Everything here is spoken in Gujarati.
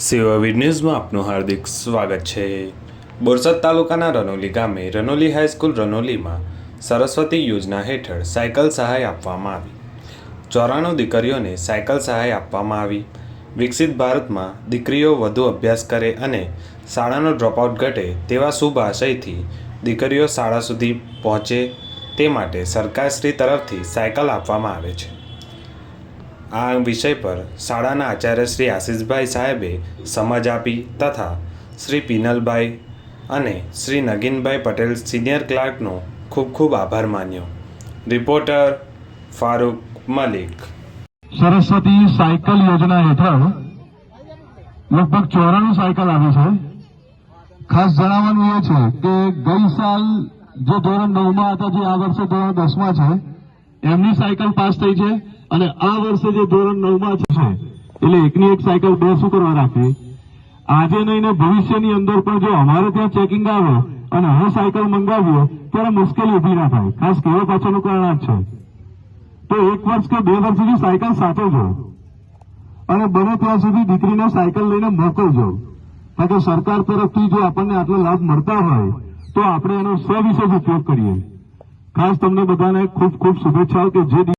સેવાવીર ન્યૂઝમાં આપનું હાર્દિક સ્વાગત છે. બોરસદ તાલુકાના રનોલી ગામે રનોલી હાઈસ્કૂલ રનોલીમાં સરસ્વતી યોજના હેઠળ સાયકલ સહાય આપવામાં આવી. ચોરાણું દીકરીઓને સાયકલ સહાય આપવામાં આવી. વિકસિત ભારતમાં દીકરીઓ વધુ અભ્યાસ કરે અને શાળાનો ડ્રોપઆઉટ ઘટે તેવા શુભ આશયથી દીકરીઓ શાળા સુધી પહોંચે તે માટે સરકારશ્રી તરફથી સાયકલ આપવામાં આવે છે. આ વિષય પર શાળાના આચાર્ય શ્રી આશીષભાઈ સાહેબે સમજ આપી તથા શ્રી પિનલભાઈ અને શ્રી નગીનભાઈ પટેલ સિનિયર ક્લાર્કનો ખૂબ ખૂબ આભાર માન્યો. રિપોર્ટર ફારૂક મલિક. સરસ્વતી સાયકલ યોજના હેઠળ લગભગ ચોરાણું સાયકલ આવે છે. ખાસ જણાવવાનું એ છે કે ગઈ સાલ જે ધોરણ નવમાં હતા, જે આ વર્ષે ધોરણ દસમાં છે, એમની સાયકલ પાસ થઈ છે. અને આ વર્ષે જે ધોરણ નવમાં છે, એટલે એકની એક સાયકલ બે શું કરવા રાખી? આજે નહીં ને ભવિષ્યની અંદર પણ જો અમારે ત્યાં ચેકિંગ આવે અને હું સાયકલ મંગાવીએ, ત્યારે મુશ્કેલી ઊભી ના થાય. ખાસ કહેવા પાછળનું કારણ આ જ છે. તો એક વર્ષ કે બે વર્ષ સુધી સાયકલ સાચવજો અને બને ત્યાં સુધી દીકરીને સાયકલ લઈને મોકલજો. કારણ કે સરકાર તરફથી જો આપણને આટલો લાભ મળતા હોય, તો આપણે એનો સવિશેષ ઉપયોગ કરીએ. ખાસ તમને બધાને ખૂબ ખૂબ શુભેચ્છાઓ કે જે